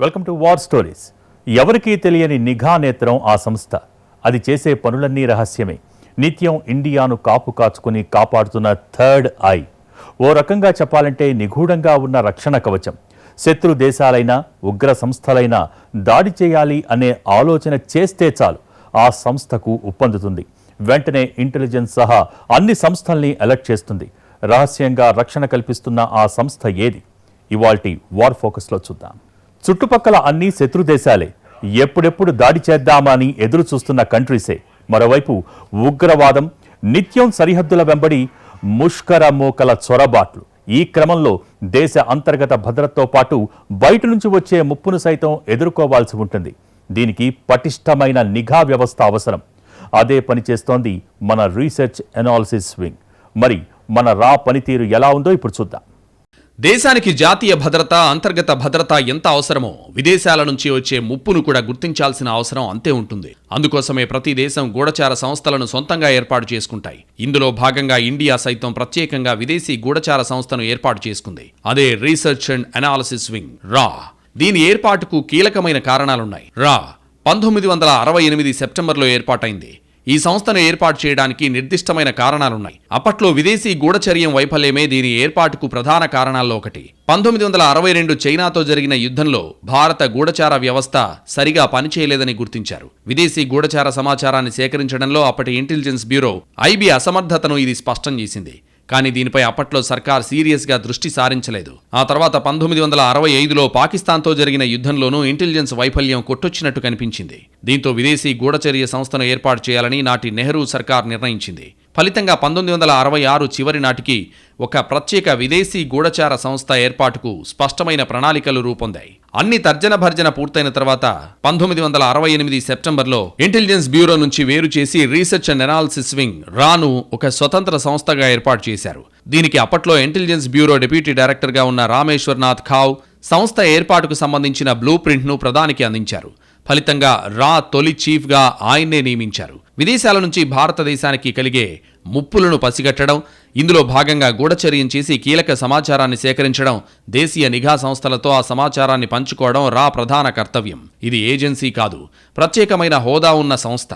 Welcome to war stories ఎవరికీ తెలియని నిఘా నేత్రం ఆ సంస్థ. అది చేసే పనులన్నీ రహస్యమే. నిత్యం ఇండియాను కాపు కాచుకుని కాపాడుతున్న థర్డ్ ఐ. ఓ రకంగా చెప్పాలంటే నిగూఢంగా ఉన్న రక్షణ కవచం. శత్రు దేశాలైనా ఉగ్ర సంస్థలైనా దాడి చేయాలి అనే ఆలోచన చేస్తే చాలు. ఆ సంస్థకు ఉప్పొందుతుంది. వెంటనే ఇంటెలిజెన్స్ సహా అన్ని సంస్థల్ని అలర్ట్ చేస్తుంది. రహస్యంగా రక్షణ కల్పిస్తున్న ఆ సంస్థ ఏది? ఇవాల్టి వార్ ఫోకస్లో చూద్దాం. చుట్టుపక్కల అన్ని శత్రు దేశాలే. ఎప్పుడెప్పుడు దాడి చేద్దామని ఎదురు చూస్తున్న కంట్రీసే. మరోవైపు ఉగ్రవాదం నిత్యం సరిహద్దుల వెంబడి ముష్కర మూకల చొరబాట్లు. ఈ క్రమంలో దేశ అంతర్గత భద్రతతో పాటు బయట నుంచి వచ్చే ముప్పును సైతం ఎదుర్కోవాల్సి ఉంటుంది. దీనికి పటిష్టమైన నిఘా వ్యవస్థ అవసరం. అదే పనిచేస్తోంది మన రీసెర్చ్ ఎనాలిసిస్ వింగ్. మరి మన రా పనితీరు ఎలా ఉందో ఇప్పుడు చూద్దాం. దేశానికి జాతీయ భద్రత అంతర్గత భద్రత ఎంత అవసరమో విదేశాల నుంచి వచ్చే ముప్పును కూడా గుర్తించాల్సిన అవసరం అంతే ఉంటుంది. అందుకోసమే ప్రతి దేశం గూఢచార సంస్థలను సొంతంగా ఏర్పాటు చేసుకుంటాయి. ఇందులో భాగంగా ఇండియా సైతం ప్రత్యేకంగా విదేశీ గూఢచార సంస్థను ఏర్పాటు చేసుకుంది. అదే రీసెర్చ్ అండ్ అనాలిసిస్ వింగ్ రా. దీని ఏర్పాటుకు కీలకమైన కారణాలున్నాయి. రా పంతొమ్మిది వందల అరవై ఎనిమిది సెప్టెంబర్లో ఏర్పాటైంది. ఈ సంస్థను ఏర్పాటు చేయడానికి నిర్దిష్టమైన కారణాలున్నాయి. అప్పట్లో విదేశీ గూఢచర్యం వైఫల్యమే దీని ఏర్పాటుకు ప్రధాన కారణాల్లో ఒకటి. పంతొమ్మిది వందల అరవై రెండు చైనాతో జరిగిన యుద్ధంలో భారత గూఢచార వ్యవస్థ సరిగా పనిచేయలేదని గుర్తించారు. విదేశీ గూఢచార సమాచారాన్ని సేకరించడంలో అప్పటి ఇంటెలిజెన్స్ బ్యూరో ఐబీ అసమర్థతను ఇది స్పష్టం చేసింది. కానీ దీనిపై అప్పట్లో సర్కార్ సీరియస్గా దృష్టి సారించలేదు. ఆ తర్వాత పంతొమ్మిది వందల అరవై ఐదులో పాకిస్తాన్తో జరిగిన యుద్ధంలోనూ ఇంటెలిజెన్స్ వైఫల్యం కొట్టొచ్చినట్టు కనిపించింది. దీంతో విదేశీ గూఢచర్య సంస్థను ఏర్పాటు చేయాలని నాటి నెహ్రూ సర్కార్ నిర్ణయించింది. ఫలితంగా పంతొమ్మిది వందల అరవై ఆరు చివరి నాటికి ఒక ప్రత్యేక విదేశీ గూఢచార సంస్థ ఏర్పాటుకు స్పష్టమైన ప్రణాళికలు రూపొందాయి. అన్ని తర్జన భర్జన పూర్తయిన తర్వాత పంతొమ్మిది వందల అరవై ఎనిమిది సెప్టెంబర్లో ఇంటెలిజెన్స్ బ్యూరో నుంచి వేరు చేసి రీసెర్చ్ అండ్ అనాలిసిస్ వింగ్ రాను ఒక స్వతంత్ర సంస్థగా ఏర్పాటు చేశారు. దీనికి అప్పట్లో ఇంటెలిజెన్స్ బ్యూరో డిప్యూటీ డైరెక్టర్గా ఉన్న రామేశ్వర్నాథ్ ఖావ్ సంస్థ ఏర్పాటుకు సంబంధించిన బ్లూ ప్రింట్ను ప్రధానికి అందించారు. ఫలితంగా రా తొలి చీఫ్గా ఆయన్నే నియమించారు. విదేశాల నుంచి భారతదేశానికి కలిగే ముప్పులను పసిగట్టడం ఇందులో భాగంగా గూఢచర్యం చేసి కీలక సమాచారాన్ని సేకరించడం దేశీయ నిఘా సంస్థలతో ఆ సమాచారాన్ని పంచుకోవడం రా ప్రధాన కర్తవ్యం. ఇది ఏజెన్సీ కాదు ప్రత్యేకమైన హోదా ఉన్న సంస్థ.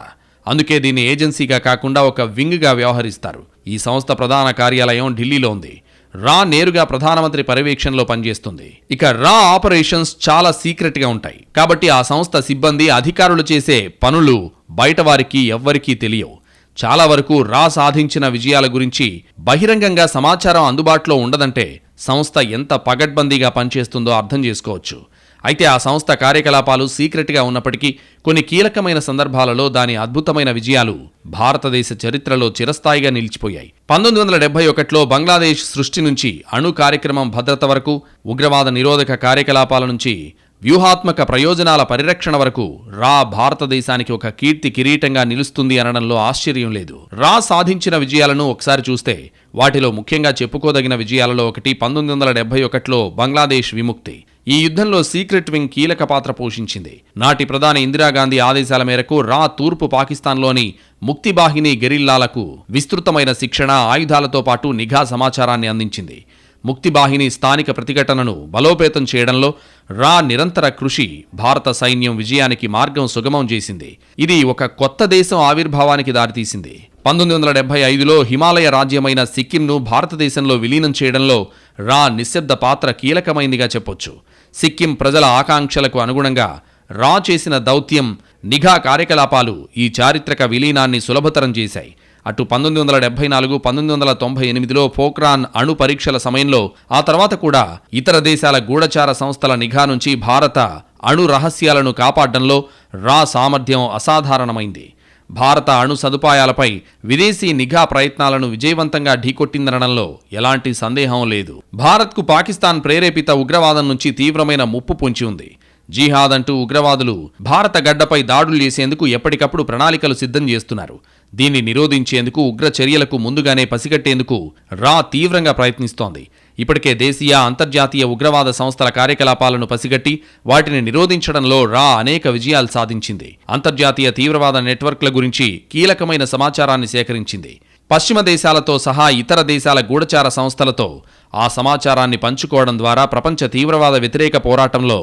అందుకే దీన్ని ఏజెన్సీగా కాకుండా ఒక వింగ్గా వ్యవహరిస్తారు. ఈ సంస్థ ప్రధాన కార్యాలయం ఢిల్లీలో ఉంది. రా నేరుగా ప్రధానమంత్రి పర్యవేక్షణలో పనిచేస్తుంది. ఇక రా ఆపరేషన్స్ చాలా సీక్రెట్గా ఉంటాయి. కాబట్టి ఆ సంస్థ సిబ్బంది అధికారులు చేసే పనులు బయట వారికి ఎవ్వరికీ తెలియవు. చాలా వరకు రా సాధించిన విజయాల గురించి బహిరంగంగా సమాచారం అందుబాటులో ఉండదంటే సంస్థ ఎంత పగడ్బందీగా పనిచేస్తుందో అర్థం చేసుకోవచ్చు. అయితే ఆ సంస్థ కార్యకలాపాలు సీక్రెట్గా ఉన్నప్పటికీ కొన్ని కీలకమైన సందర్భాలలో దాని అద్భుతమైన విజయాలు భారతదేశ చరిత్రలో చిరస్థాయిగా నిలిచిపోయాయి. పంతొమ్మిది వందల డెబ్బై ఒకటిలో బంగ్లాదేశ్ సృష్టి నుంచి అణు కార్యక్రమం భద్రత వరకు ఉగ్రవాద నిరోధక కార్యకలాపాల నుంచి వ్యూహాత్మక ప్రయోజనాల పరిరక్షణ వరకు రా భారతదేశానికి ఒక కీర్తి కిరీటంగా నిలుస్తుంది అనడంలో ఆశ్చర్యం లేదు. రా సాధించిన విజయాలను ఒకసారి చూస్తే వాటిలో ముఖ్యంగా చెప్పుకోదగిన విజయాలలో ఒకటి పంతొమ్మిది వందల డెబ్బై ఒకటిలో బంగ్లాదేశ్ విముక్తి. ఈ యుద్ధంలో సీక్రెట్ వింగ్ కీలక పాత్ర పోషించింది. నాటి ప్రధాని ఇందిరాగాంధీ ఆదేశాల మేరకు రా తూర్పు పాకిస్తాన్లోని ముక్తిబాహిని గెరిల్లాలకు విస్తృతమైన శిక్షణ ఆయుధాలతో పాటు నిఘా సమాచారాన్ని అందించింది. ముక్తిబాహిని స్థానిక ప్రతిఘటనను బలోపేతం చేయడంలో రా నిరంతర కృషి భారత సైన్యం విజయానికి మార్గం సుగమం చేసింది. ఇది ఒక కొత్త దేశం ఆవిర్భావానికి దారితీసింది. పంతొమ్మిది వందల డెబ్బై ఐదులో హిమాలయ రాజ్యమైన సిక్కింను భారతదేశంలో విలీనం చేయడంలో రా నిశ్శబ్ద పాత్ర కీలకమైందిగా చెప్పొచ్చు. సిక్కిం ప్రజల ఆకాంక్షలకు అనుగుణంగా రా చేసిన దౌత్యం నిఘా కార్యకలాపాలు ఈ చారిత్రక విలీనాన్ని సులభతరం చేశాయి. అటు పంతొమ్మిది వందల డెబ్బై నాలుగు పంతొమ్మిది వందల తొంభై ఎనిమిదిలో పోక్రాన్ అణు పరీక్షల సమయంలో ఆ తర్వాత కూడా ఇతర దేశాల గూఢచార సంస్థల నిఘా నుంచి భారత అణు రహస్యాలను కాపాడడంలో రా సామర్థ్యం అసాధారణమైంది. భారత అణు సదుపాయాలపై విదేశీ నిఘా ప్రయత్నాలను విజయవంతంగా ఢీకొట్టిందనడంలో ఎలాంటి సందేహం లేదు. భారత్కు పాకిస్తాన్ ప్రేరేపిత ఉగ్రవాదం నుంచి తీవ్రమైన ముప్పు పొంచి ఉంది. జిహాద్ అంటూ ఉగ్రవాదులు భారత గడ్డపై దాడులు చేసేందుకు ఎప్పటికప్పుడు ప్రణాళికలు సిద్ధం చేస్తున్నారు. దీన్ని నిరోధించేందుకు ఉగ్ర చర్యలకు ముందుగానే పసిగట్టేందుకు రా తీవ్రంగా ప్రయత్నిస్తోంది. ఇప్పటికే దేశీయ అంతర్జాతీయ ఉగ్రవాద సంస్థల కార్యకలాపాలను పసిగట్టి వాటిని నిరోధించడంలో రా అనేక విజయాలు సాధించింది. అంతర్జాతీయ తీవ్రవాద నెట్వర్క్ల గురించి కీలకమైన సమాచారాన్ని సేకరించింది. పశ్చిమ దేశాలతో సహా ఇతర దేశాల గూఢచార సంస్థలతో ఆ సమాచారాన్ని పంచుకోవడం ద్వారా ప్రపంచ తీవ్రవాద వ్యతిరేక పోరాటంలో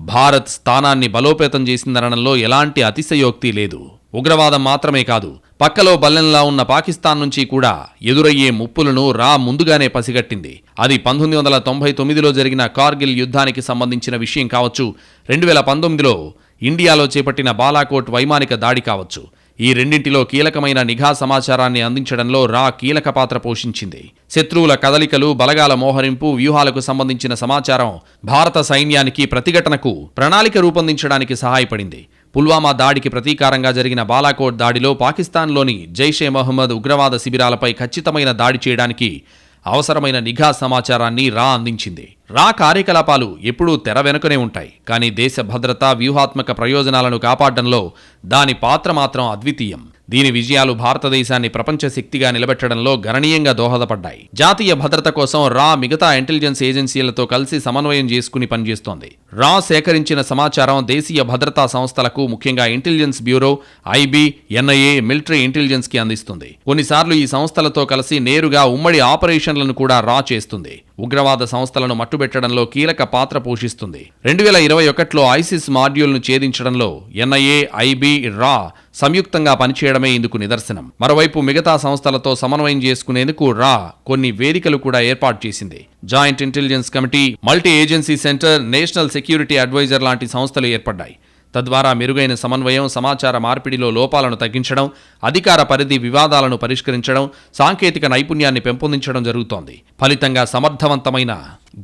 భారత్ స్థానాన్ని బలోపేతం చేసిందనడంలో ఎలాంటి అతిశయోక్తి లేదు. ఉగ్రవాదం మాత్రమే కాదు పక్కలో బల్లెంలా ఉన్న పాకిస్తాన్ నుంచి కూడా ఎదురయ్యే ముప్పులను రా ముందుగానే పసిగట్టింది. అది పంతొమ్మిది వందల తొంభై తొమ్మిదిలో జరిగిన కార్గిల్ యుద్ధానికి సంబంధించిన విషయం కావచ్చు. రెండు వేల పంతొమ్మిదిలో ఇండియాలో చేపట్టిన బాలాకోట్ వైమానిక దాడి కావచ్చు. ఈ రెండింటిలో కీలకమైన నిఘా సమాచారాన్ని అందించడంలో రా కీలక పాత్ర పోషించింది. శత్రువుల కదలికలు బలగాల మోహరింపు వ్యూహాలకు సంబంధించిన సమాచారం భారత సైన్యానికి ప్రతిఘటనకు ప్రణాళిక రూపొందించడానికి సహాయపడింది. పుల్వామా దాడికి ప్రతీకారంగా జరిగిన బాలాకోట్ దాడిలో పాకిస్తాన్లోని జైషే మహమ్మద్ ఉగ్రవాద శిబిరాలపై ఖచ్చితమైన దాడి చేయడానికి అవసరమైన నిఘా సమాచారాన్ని రా అందించింది. రా కార్యకలాపాలు ఎప్పుడూ తెర వెనుకనే ఉంటాయి. కానీ దేశ భద్రత వ్యూహాత్మక ప్రయోజనాలను కాపాడడంలో దాని పాత్ర మాత్రం అద్వితీయం. దీని విజయాలు భారతదేశాన్ని ప్రపంచ శక్తిగా నిలబెట్టడంలో గణనీయంగా దోహదపడ్డాయి. జాతీయ భద్రత కోసం రా మిగతా ఇంటెలిజెన్స్ ఏజెన్సీలతో కలిసి సమన్వయం చేసుకుని పనిచేస్తోంది. రా సేకరించిన సమాచారం దేశీయ భద్రతా సంస్థలకు ముఖ్యంగా intelligence bureau IB NIA military ఇంటెలిజెన్స్కి అందిస్తుంది. కొన్నిసార్లు ఈ సంస్థలతో కలిసి నేరుగా ఉమ్మడి ఆపరేషన్లను కూడా రా చేస్తుంది. ఉగ్రవాద సంస్థలను మట్టుబెట్టడంలో కీలక పాత్ర పోషిస్తుంది. రెండు వేల ఇరవై ఒకటిలో ఐసిస్ మాడ్యూల్ను ఛేదించడంలో ఎన్ఐఏ ఐబీ రా సంయుక్తంగా పనిచేయడమే ఇందుకు నిదర్శనం. మరోవైపు మిగతా సంస్థలతో సమన్వయం చేసుకునేందుకు రా కొన్ని వేదికలు కూడా ఏర్పాటు చేసింది. Joint intelligence committee multi agency centre national security adviser లాంటి సంస్థలు ఏర్పడ్డాయి. తద్వారా మెరుగైన సమన్వయం సమాచార మార్పిడిలో లోపాలను తగ్గించడం అధికార పరిధి వివాదాలను పరిష్కరించడం సాంకేతిక నైపుణ్యాన్ని పెంపొందించడం జరుగుతోంది. ఫలితంగా సమర్థవంతమైన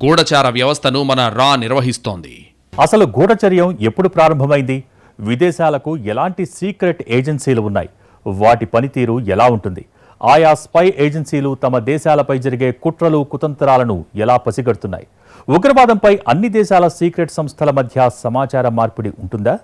గూఢచార వ్యవస్థను మన రా నిర్వహిస్తోంది. అసలు గూఢచర్యం ఎప్పుడు ప్రారంభమైంది? విదేశాలకు ఎలాంటి సీక్రెట్ ఏజెన్సీలు ఉన్నాయి? వాటి పనితీరు ఎలా ఉంటుంది? ఆయా స్పై ఏజెన్సీలు తమ దేశాలపై జరిగే కుట్రలు కుతంత్రాలను ఎలా పసిగడుతున్నాయి? ఉగ్రవాదంపై అన్ని దేశాల సీక్రెట్ సంస్థల మధ్య సమాచార మార్పిడి ఉంటుందా?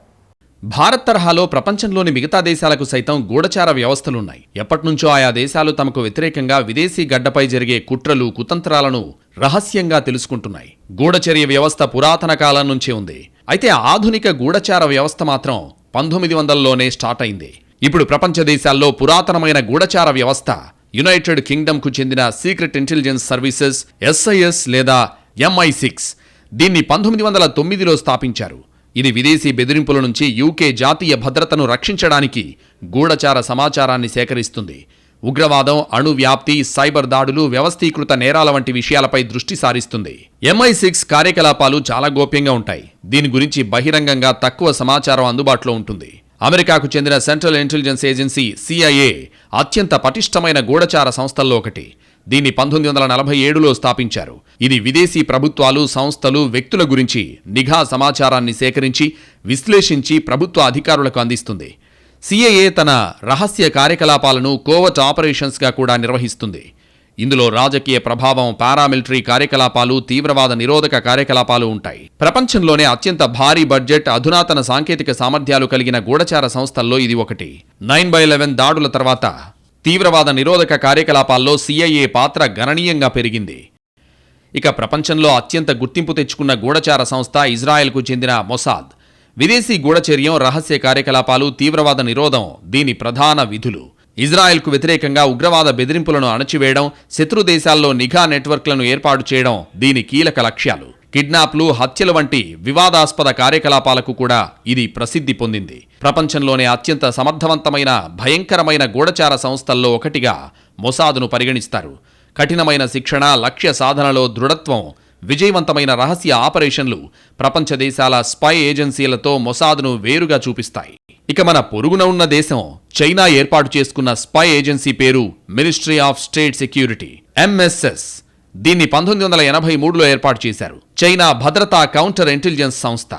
భారత్ తరహాలో ప్రపంచంలోని మిగతా దేశాలకు సైతం గూఢచార వ్యవస్థలున్నాయి. ఎప్పటినుంచో ఆయా దేశాలు తమకు వ్యతిరేకంగా విదేశీ గడ్డపై జరిగే కుట్రలు కుతంత్రాలను రహస్యంగా తెలుసుకుంటున్నాయి. గూఢచర్య వ్యవస్థ పురాతన కాలం నుంచే ఉంది. అయితే ఆధునిక గూఢచార వ్యవస్థ మాత్రం పంతొమ్మిది వందలలోనే స్టార్ట్ అయింది. ఇప్పుడు ప్రపంచ దేశాల్లో పురాతనమైన గూఢచార వ్యవస్థ యునైటెడ్ కింగ్డమ్కు చెందిన సీక్రెట్ ఇంటెలిజెన్స్ సర్వీసెస్ ఎస్ఐఎస్ లేదా ఎంఐ సిక్స్. దీన్ని పంతొమ్మిది వందల తొమ్మిదిలో స్థాపించారు. ఇది విదేశీ బెదిరింపుల నుంచి యూకే జాతీయ భద్రతను రక్షించడానికి గూఢచార సమాచారాన్ని సేకరిస్తుంది. ఉగ్రవాదం అణు వ్యాప్తి సైబర్ దాడులు వ్యవస్థీకృత నేరాల వంటి విషయాలపై దృష్టి సారిస్తుంది. ఎంఐ సిక్స్ కార్యకలాపాలు చాలా గోప్యంగా ఉంటాయి. దీని గురించి బహిరంగంగా తక్కువ సమాచారం అందుబాటులో ఉంటుంది. అమెరికాకు చెందిన సెంట్రల్ ఇంటెలిజెన్స్ ఏజెన్సీ సిఐఏ అత్యంత పటిష్టమైన గూఢచార సంస్థల్లో ఒకటి. దీన్ని పంతొమ్మిది వందల నలభై ఏడులో స్థాపించారు. ఇది విదేశీ ప్రభుత్వాలు సంస్థలు వ్యక్తుల గురించి నిఘా సమాచారాన్ని సేకరించి విశ్లేషించి ప్రభుత్వ అధికారులకు అందిస్తుంది. సిఐఏ తన రహస్య కార్యకలాపాలను కోవట్ ఆపరేషన్స్గా కూడా నిర్వహిస్తుంది. ఇందులో రాజకీయ ప్రభావం పారామిలిటరీ కార్యకలాపాలు తీవ్రవాద నిరోధక కార్యకలాపాలు ఉంటాయి. ప్రపంచంలోనే అత్యంత భారీ బడ్జెట్ అధునాతన సాంకేతిక సామర్థ్యాలు కలిగిన గూఢచార సంస్థల్లో ఇది ఒకటి. నైన్ బై లెవెన్ దాడుల తర్వాత తీవ్రవాద నిరోధక కార్యకలాపాల్లో సిఐఏ పాత్ర గణనీయంగా పెరిగింది. ఇక ప్రపంచంలో అత్యంత గుర్తింపు తెచ్చుకున్న గూఢచార సంస్థ ఇజ్రాయెల్కు చెందిన మొసాద్. విదేశీ గూఢచర్యం రహస్య కార్యకలాపాలు తీవ్రవాద నిరోధం దీని ప్రధాన విధులు. ఇజ్రాయెల్కు వ్యతిరేకంగా ఉగ్రవాద బెదిరింపులను అణచివేయడం శత్రు దేశాల్లో నిఘా నెట్వర్క్లను ఏర్పాటు చేయడం దీని కీలక లక్ష్యాలు. కిడ్నాప్లు హత్యల వంటి వివాదాస్పద కార్యకలాపాలకు కూడా ఇది ప్రసిద్ధి పొందింది. ప్రపంచంలోనే అత్యంత సమర్థవంతమైన భయంకరమైన గూఢచార సంస్థల్లో ఒకటిగా మొసాదును పరిగణిస్తారు. కఠినమైన శిక్షణ లక్ష్య సాధనలో దృఢత్వం విజయవంతమైన రహస్య ఆపరేషన్లు ప్రపంచ దేశాల స్పై ఏజెన్సీలతో మొసాద్ను వేరుగా చూపిస్తాయి. ఇక మన పొరుగున ఉన్న దేశం చైనా ఏర్పాటు చేసుకున్న స్పై ఏజెన్సీ పేరు ministry of state security MSS. దీన్ని పంతొమ్మిది వందల ఎనభై మూడులో ఏర్పాటు చేశారు చైనా భద్రతా కౌంటర్ ఇంటెలిజెన్స్ సంస్థ.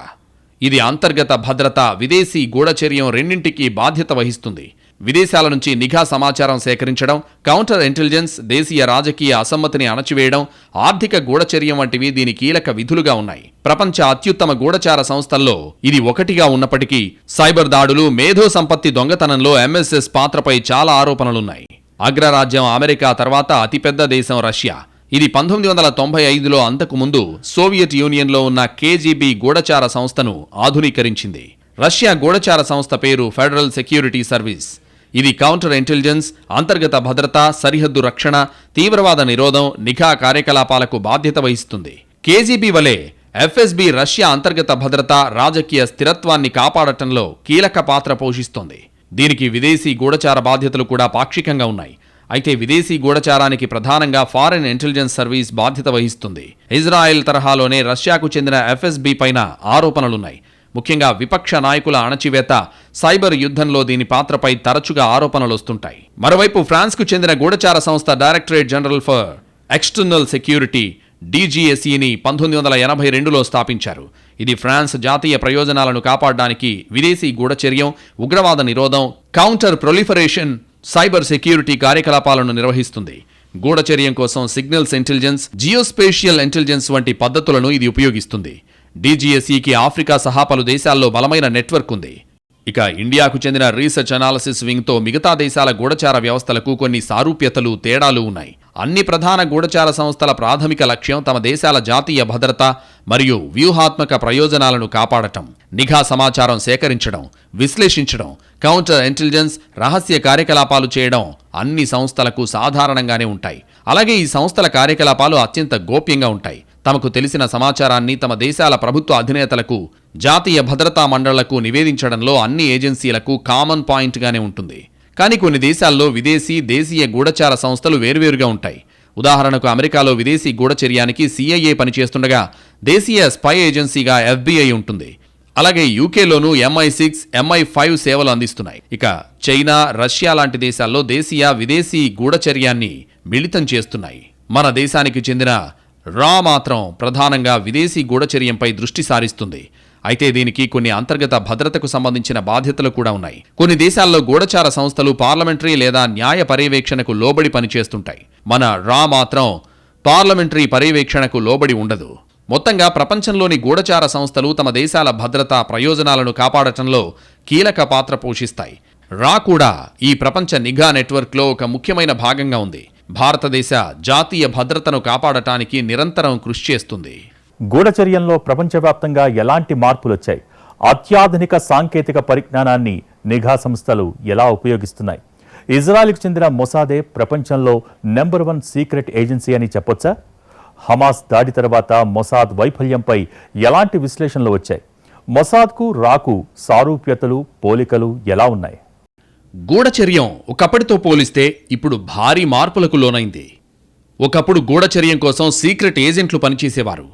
ఇది అంతర్గత భద్రత విదేశీ గూఢచర్యం రెండింటికి బాధ్యత వహిస్తుంది. విదేశాల నుంచి నిఘా సమాచారం సేకరించడం కౌంటర్ ఇంటెలిజెన్స్ దేశీయ రాజకీయ అసమ్మతిని అణచివేయడం ఆర్థిక గూఢచర్యం వంటివి దీని కీలక విధులుగా ఉన్నాయి. ప్రపంచ అత్యుత్తమ గూఢచార సంస్థల్లో ఇది ఒకటిగా ఉన్నప్పటికీ సైబర్ దాడులు మేధో సంపత్తి దొంగతనంలో ఎంఎస్ఎస్ పాత్రపై చాలా ఆరోపణలున్నాయి. అగ్రరాజ్యం అమెరికా తర్వాత అతిపెద్ద దేశం రష్యా. ఇది పంతొమ్మిది వందల తొంభై ఐదులో అంతకు ముందు సోవియట్ యూనియన్లో ఉన్న కేజీబీ గూఢచార సంస్థను ఆధునీకరించింది. రష్యా గూఢచార సంస్థ పేరు ఫెడరల్ సెక్యూరిటీ సర్వీస్. ఇది కౌంటర్ ఇంటెలిజెన్స్ అంతర్గత భద్రత సరిహద్దు రక్షణ తీవ్రవాద నిరోధం నిఘా కార్యకలాపాలకు బాధ్యత వహిస్తుంది. కేజీబీ వలె ఎఫ్ఎస్బి రష్యా అంతర్గత భద్రత రాజకీయ స్థిరత్వాన్ని కాపాడటంలో కీలక పాత్ర పోషిస్తోంది. దీనికి విదేశీ గూఢచార బాధ్యతలు కూడా పాక్షికంగా ఉన్నాయి. అయితే విదేశీ గూఢచారానికి ప్రధానంగా ఫారెన్ ఇంటెలిజెన్స్ సర్వీస్ బాధ్యత వహిస్తుంది. ఇజ్రాయెల్ తరహాలోనే రష్యాకు చెందిన ఎఫ్ఎస్బి పైన ఆరోపణలున్నాయి. ముఖ్యంగా విపక్ష నాయకుల అణచివేత సైబర్ యుద్ధంలో దీని పాత్రపై తరచుగా ఆరోపణలు వస్తుంటాయి. మరోవైపు ఫ్రాన్స్కు చెందిన గూఢచార సంస్థ directorate general for external security డీజీఎస్ఈని పంతొమ్మిది వందల ఎనభై రెండులో స్థాపించారు. ఇది ఫ్రాన్స్ జాతీయ ప్రయోజనాలను కాపాడడానికి విదేశీ గూఢచర్యం ఉగ్రవాద నిరోధం కౌంటర్ ప్రొలిఫరేషన్ సైబర్ సెక్యూరిటీ కార్యకలాపాలను నిర్వహిస్తుంది. గూఢచర్యం కోసం సిగ్నల్స్ ఇంటెలిజెన్స్ జియోస్పేషియల్ ఇంటెలిజెన్స్ వంటి పద్ధతులను ఇది ఉపయోగిస్తుంది. డీజీఎస్ఈకి ఆఫ్రికా సహా పలు దేశాల్లో బలమైన నెట్వర్క్ ఉంది. ఇక ఇండియాకు చెందిన రీసెర్చ్ అనాలసిస్ వింగ్తో మిగతా దేశాల గూఢచార వ్యవస్థలకు కొన్ని సారూప్యతలు తేడాలు ఉన్నాయి. అన్ని ప్రధాన గూఢచార సంస్థల ప్రాథమిక లక్ష్యం తమ దేశాల జాతీయ భద్రత మరియు వ్యూహాత్మక ప్రయోజనాలను కాపాడటం నిఘా సమాచారం సేకరించడం విశ్లేషించడం కౌంటర్ ఇంటెలిజెన్స్ రహస్య కార్యకలాపాలు చేయడం అన్ని సంస్థలకు సాధారణంగానే ఉంటాయి. అలాగే ఈ సంస్థల కార్యకలాపాలు అత్యంత గోప్యంగా ఉంటాయి. తమకు తెలిసిన సమాచారాన్ని తమ దేశాల ప్రభుత్వ అధినేతలకు జాతీయ భద్రతా మండళ్ళకు నివేదించడంలో అన్ని ఏజెన్సీలకు కామన్ పాయింట్గానే ఉంటుంది. కానీ కొన్ని దేశాల్లో విదేశీ దేశీయ గూఢచార సంస్థలు వేర్వేరుగా ఉంటాయి. ఉదాహరణకు అమెరికాలో విదేశీ గూఢచర్యానికి సిఐఏ పనిచేస్తుండగా దేశీయ స్పై ఏజెన్సీగా ఎఫ్బిఐ ఉంటుంది. అలాగే యూకేలోనూ ఎంఐ సిక్స్ ఎంఐ ఫైవ్ సేవలు అందిస్తున్నాయి. ఇక చైనా రష్యా లాంటి దేశాల్లో దేశీయ విదేశీ గూఢచర్యాన్ని మిళితం చేస్తున్నాయి. మన దేశానికి చెందిన రా మాత్రం ప్రధానంగా విదేశీ గూఢచర్యంపై దృష్టి సారిస్తుంది. అయితే దీనికి కొన్ని అంతర్గత భద్రతకు సంబంధించిన బాధ్యతలు కూడా ఉన్నాయి. కొన్ని దేశాల్లో గూఢచార సంస్థలు పార్లమెంటరీ లేదా న్యాయ పర్యవేక్షణకు లోబడి పనిచేస్తుంటాయి. మన రా మాత్రం పార్లమెంటరీ పర్యవేక్షణకు లోబడి ఉండదు. మొత్తంగా ప్రపంచంలోని గూఢచార సంస్థలు తమ దేశాల భద్రతా ప్రయోజనాలను కాపాడటంలో కీలక పాత్ర పోషిస్తాయి. రా కూడా ఈ ప్రపంచ నిఘా నెట్వర్క్లో ఒక ముఖ్యమైన భాగంగా ఉంది. భారతదేశ జాతీయ భద్రతను కాపాడటానికి నిరంతరం కృషి చేస్తుంది. గూఢచర్యంలో ప్రపంచవ్యాప్తంగా ఎలాంటి మార్పులొచ్చాయి? అత్యాధునిక సాంకేతిక పరిజ్ఞానాన్ని నిఘా సంస్థలు ఎలా ఉపయోగిస్తున్నాయి? ఇజ్రాయెల్కు చెందిన మొసాదే ప్రపంచంలో నెంబర్ వన్ సీక్రెట్ ఏజెన్సీ అని చెప్పొచ్చా? హమాస్ దాడి తర్వాత మొసాద్ వైఫల్యంపై ఎలాంటి విశ్లేషణలు వచ్చాయి? మొసాద్కు రాకు సారూప్యతలు పోలికలు ఎలా ఉన్నాయి? గూఢచర్యం ఒకప్పటితో పోలిస్తే ఇప్పుడు భారీ మార్పులకు లోనైంది. ఒకప్పుడు గూఢచర్యం కోసం సీక్రెట్ ఏజెంట్లు పనిచేసేవారు.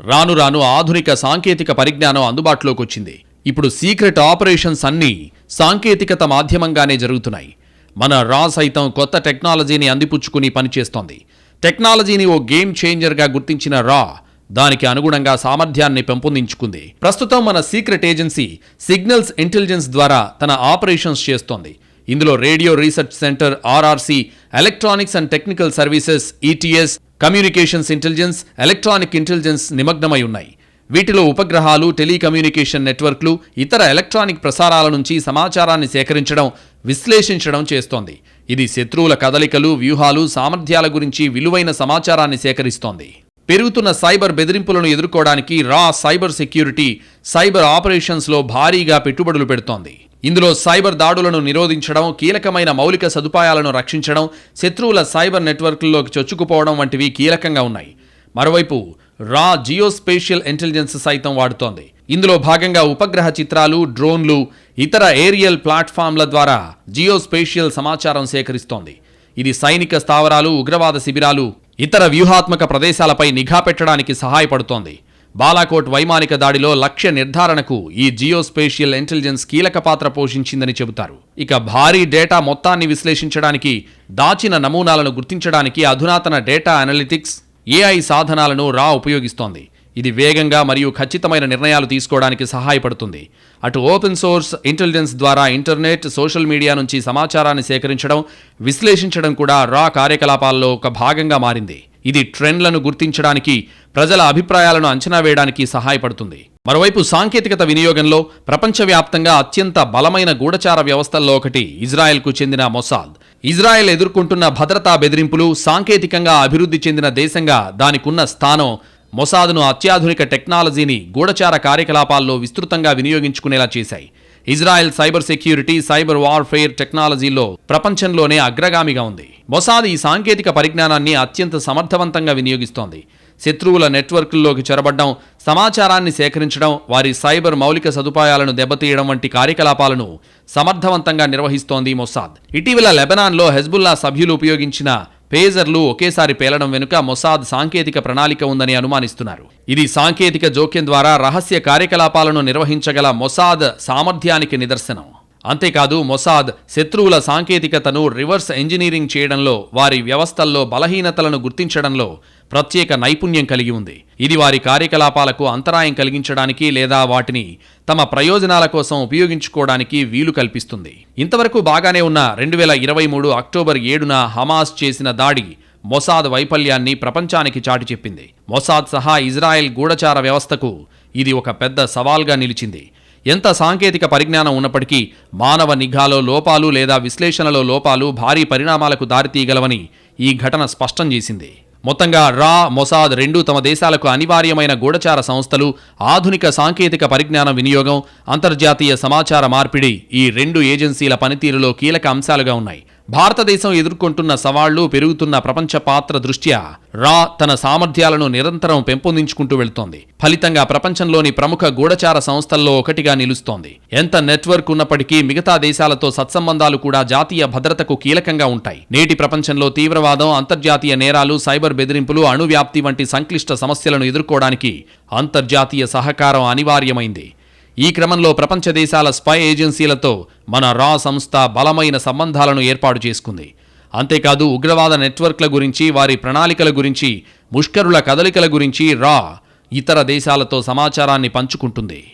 రాను రాను ఆధునిక సాంకేతిక పరిజ్ఞానం అందుబాటులోకి వచ్చింది ఇప్పుడు సీక్రెట్ ఆపరేషన్స్ అన్నీ సాంకేతికత మాధ్యమంగానే జరుగుతున్నాయి. మన రా సైతం కొత్త టెక్నాలజీని అందిపుచ్చుకుని పనిచేస్తోంది. టెక్నాలజీని ఓ గేమ్ చేంజర్గా గుర్తించిన రా దానికి అనుగుణంగా సామర్థ్యాన్ని పెంపొందించుకుంది. ప్రస్తుతం మన సీక్రెట్ ఏజెన్సీ సిగ్నల్స్ ఇంటెలిజెన్స్ ద్వారా తన ఆపరేషన్స్ చేస్తోంది. ఇందులో radio research centre RRC electronics and technical services ETS communications intelligence electronic intelligence నిమగ్నమై ఉన్నాయి. వీటిలో ఉపగ్రహాలు టెలికమ్యూనికేషన్ నెట్వర్క్లు ఇతర ఎలక్ట్రానిక్ ప్రసారాల నుంచి సమాచారాన్ని సేకరించడం విశ్లేషించడం చేస్తోంది. ఇది శత్రువుల కదలికలు వ్యూహాలు సామర్థ్యాల గురించి విలువైన సమాచారాన్ని సేకరిస్తోంది. పెరుగుతున్న సైబర్ బెదిరింపులను ఎదుర్కోవడానికి రా సైబర్ సెక్యూరిటీ సైబర్ ఆపరేషన్స్లో భారీగా పెట్టుబడులు పెడుతోంది. ఇందులో సైబర్ దాడులను నిరోధించడం కీలకమైన మౌలిక సదుపాయాలను రక్షించడం శత్రువుల సైబర్ నెట్వర్క్లలోకి చొచ్చుకుపోవడం వంటివి కీలకంగా ఉన్నాయి. మరోవైపు రా జియోస్పేషియల్ ఇంటెలిజెన్స్ సైతం వాడుతోంది. ఇందులో భాగంగా ఉపగ్రహ చిత్రాలు డ్రోన్లు ఇతర ఏరియల్ ప్లాట్ఫామ్ల ద్వారా జియోస్పేషియల్ సమాచారం సేకరిస్తోంది. ఇది సైనిక స్థావరాలు ఉగ్రవాద శిబిరాలు ఇతర వ్యూహాత్మక ప్రదేశాలపై నిఘా పెట్టడానికి సహాయపడుతోంది. బాలాకోట్ వైమానిక దాడిలో లక్ష్య నిర్ధారణకు ఈ జియోస్పేషియల్ ఇంటెలిజెన్స్ కీలక పాత్ర పోషించిందని చెబుతారు. ఇక భారీ డేటా మొత్తాన్ని విశ్లేషించడానికి దాచిన నమూనాలను గుర్తించడానికి అధునాతన డేటా అనలిటిక్స్ ఏఐ సాధనాలను రా ఉపయోగిస్తోంది. ఇది వేగంగా మరియు ఖచ్చితమైన నిర్ణయాలు తీసుకోవడానికి సహాయపడుతుంది. అటు ఓపెన్ సోర్స్ ఇంటెలిజెన్స్ ద్వారా ఇంటర్నెట్ సోషల్ మీడియా నుంచి సమాచారాన్ని సేకరించడం విశ్లేషించడం కూడా రా కార్యకలాపాల్లో ఒక భాగంగా మారింది. ఇది ట్రెండ్లను గుర్తించడానికి ప్రజల అభిప్రాయాలను అంచనా వేయడానికి సహాయపడుతుంది. మరోవైపు సాంకేతికత వినియోగంలో ప్రపంచవ్యాప్తంగా అత్యంత బలమైన గూఢచార వ్యవస్థల్లో ఒకటి ఇజ్రాయెల్కు చెందిన మొసాద్. ఇజ్రాయెల్ ఎదుర్కొంటున్న భద్రతా బెదిరింపులు సాంకేతికంగా అభివృద్ధి చెందిన దేశంగా దానికున్న స్థానం మొసాద్ను అత్యాధునిక టెక్నాలజీని గూఢచార కార్యకలాపాల్లో విస్తృతంగా వినియోగించుకునేలా చేశాయి. Israel cyber security cyber warfare టెక్నాలజీలో ప్రపంచంలోనే అగ్రగామిగా ఉంది. మొసాద్ ఈ సాంకేతిక పరిజ్ఞానాన్ని అత్యంత సమర్థవంతంగా వినియోగిస్తోంది. శత్రువుల నెట్వర్క్ల్లోకి చొరబడ్డం సమాచారాన్ని సేకరించడం వారి సైబర్ మౌలిక సదుపాయాలను దెబ్బతీయడం వంటి కార్యకలాపాలను సమర్థవంతంగా నిర్వహిస్తోంది మొసాద్. ఇటీవల లెబనాన్లో హెజ్బుల్లా సభ్యులు ఉపయోగించిన పేజర్లు ఒకేసారి పేలడం వెనుక మొసాద్ సాంకేతిక ప్రణాళిక ఉందని అనుమానిస్తున్నారు. ఇది సాంకేతిక జోక్యం ద్వారా రహస్య కార్యకలాపాలను నిర్వహించగల మొసాద్ సామర్థ్యానికి నిదర్శనం. అంతేకాదు మొసాద్ శత్రువుల సాంకేతికతను రివర్స్ ఇంజనీరింగ్ చేయడంలో వారి వ్యవస్థల్లో బలహీనతలను గుర్తించడంలో ప్రత్యేక నైపుణ్యం కలిగి ఉంది. ఇది వారి కార్యకలాపాలకు అంతరాయం కలిగించడానికి లేదా వాటిని తమ ప్రయోజనాల కోసం ఉపయోగించుకోవడానికి వీలు కల్పిస్తుంది. ఇంతవరకు బాగానే ఉన్న రెండు వేల ఇరవై మూడు అక్టోబర్ ఏడున హమాస్ చేసిన దాడి మొసాద్ వైఫల్యాన్ని ప్రపంచానికి చాటి చెప్పింది. మొసాద్ సహా ఇజ్రాయెల్ గూఢచార వ్యవస్థకు ఇది ఒక పెద్ద సవాల్గా నిలిచింది. ఎంత సాంకేతిక పరిజ్ఞానం ఉన్నప్పటికీ మానవ నిఘాలో లోపాలు లేదా విశ్లేషణలో లోపాలు భారీ పరిణామాలకు దారితీయగలవని ఈ ఘటన స్పష్టం చేసింది. మొత్తంగా రా మొసాద్ రెండూ తమ దేశాలకు అనివార్యమైన గూఢచార సంస్థలు ఆధునిక సాంకేతిక పరిజ్ఞాన వినియోగం అంతర్జాతీయ సమాచార మార్పిడి ఈ రెండు ఏజెన్సీల పనితీరులో కీలక అంశాలుగా ఉన్నాయి. భారతదేశం ఎదుర్కొంటున్న సవాళ్ళు పెరుగుతున్న ప్రపంచ పాత్ర దృష్ట్యా రా తన సామర్థ్యాలను నిరంతరం పెంపొందించుకుంటూ వెళుతోంది. ఫలితంగా ప్రపంచంలోని ప్రముఖ గూఢచార సంస్థల్లో ఒకటిగా నిలుస్తోంది. ఎంత నెట్వర్క్ ఉన్నప్పటికీ మిగతా దేశాలతో సత్సంబంధాలు కూడా జాతీయ భద్రతకు కీలకంగా ఉంటాయి. నేటి ప్రపంచంలో తీవ్రవాదం అంతర్జాతీయ నేరాలు సైబర్ బెదిరింపులు అణువ్యాప్తి వంటి సంక్లిష్ట సమస్యలను ఎదుర్కోవడానికి అంతర్జాతీయ సహకారం అనివార్యమైంది. ఈ క్రమంలో ప్రపంచ దేశాల స్పై ఏజెన్సీలతో మన రా సంస్థ బలమైన సంబంధాలను ఏర్పాటు చేసుకుంది. అంతేకాదు ఉగ్రవాద నెట్వర్క్ల గురించి వారి ప్రణాళికల గురించి ముష్కరుల కదలికల గురించి రా ఇతర దేశాలతో సమాచారాన్ని పంచుకుంటుంది.